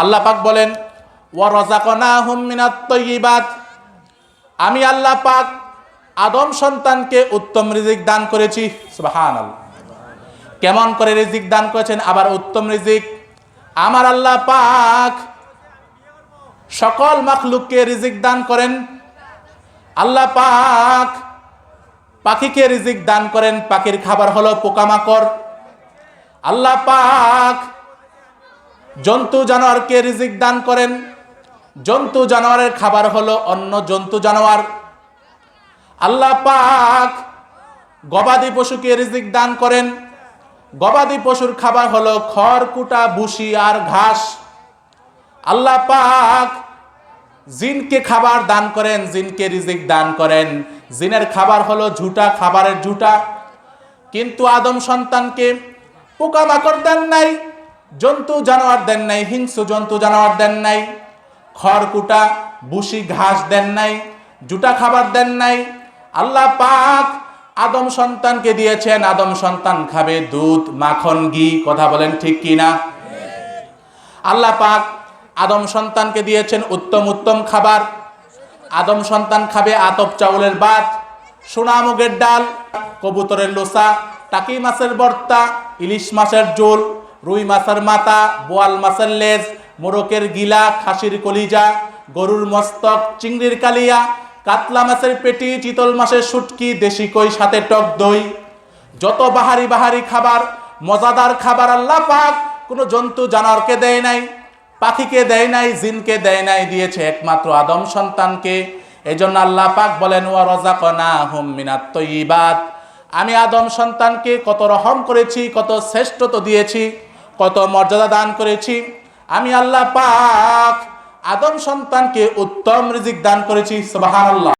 আল্লাহ পাক বলেন, ওয়া রাযাকনাহুম মিনাত আমি আল্লাহ পাক আদম সন্তানকে উত্তম রিজিক দান করেছি কেমন করে রিজিক দান করেছেন? আবার উত্তম রিজিক। আমার আল্লাহ পাক সকল মাখলুককে রিজিক দান করেন, আল্লাহ পাক পাখিকে রিজিক দান করেন। পাখির খাবার হলো পোকামাকড়। আল্লাহ পাক জন্তু জানোয়ারকে রিজিক দান করেন। জন্তু জানোয়ারের খাবার হলো অন্য জন্তু জানোয়ার। আল্লাহ পাক গবাদি পশুকে রিজিক দান করেন। গবাদি পশুর খাবার হলো খড়, কুটা বুসি আর ঘাস। আল্লাহ পাক জিনকে খাবার দান করেন, জিনকে রিজিক দান করেন। জিনের খাবার হলো ঝুটা, খাবারের ঝুটা। কিন্তু আদম সন্তানকে পোকামাকড় দেন নাই। জন্তু জানোয়ার দেন নাই, হিংস্র জন্তু জানোয়ার দেন নাই, খড়কুটা বুসি ঘাস দেন নাই, জুটা খাবার দেন নাই। আল্লাহ পাক আদম সন্তানকে দিয়েছেন, আদম সন্তান খাবে দুধ, মাখন, ঘি, কথা বলেন ঠিক কি না আল্লাহ পাক আদম সন্তানকে দিয়েছেন উত্তম উত্তম খাবার। আদম সন্তান খাবে আতপ চাউলের ভাত সোনামুগের ডাল, কবুতরের লোসা, টাকি মাছের বর্তা, ইলিশ মাছের জোল রুই মাছের মাথা, বোয়াল মাছের লেজ মোরকের গিলা, খাসির কলিজা, গরুর মস্তক, চিংড়ির কালিয়া, কাতলা মাছের পেটি, চিতল মাছের শুটকি, দেশি কই, সাথে টক দই। যত বাহারি বাহারি খাবার, মজাদার খাবার আল্লাহ পাক কোনো জন্তু জানোয়ারকে দেয় নাই, পাখিকে দেয় নাই, জিনকে দেয় নাই, দিয়েছে একমাত্র আদম সন্তানকে। এই জন্য আল্লাহ পাক বলেন, ওয়া রাযাকনা হুম মিনাত তৈবাত আমি আদম সন্তানকে কত রহম করেছি, কত শ্রেষ্ঠত্ব দিয়েছি। কত মর্যাদা দান করেছি? আমি আল্লাহ পাক আদম সন্তানকে উত্তম রিজিক দান করেছি সুবহানাল্লাহ।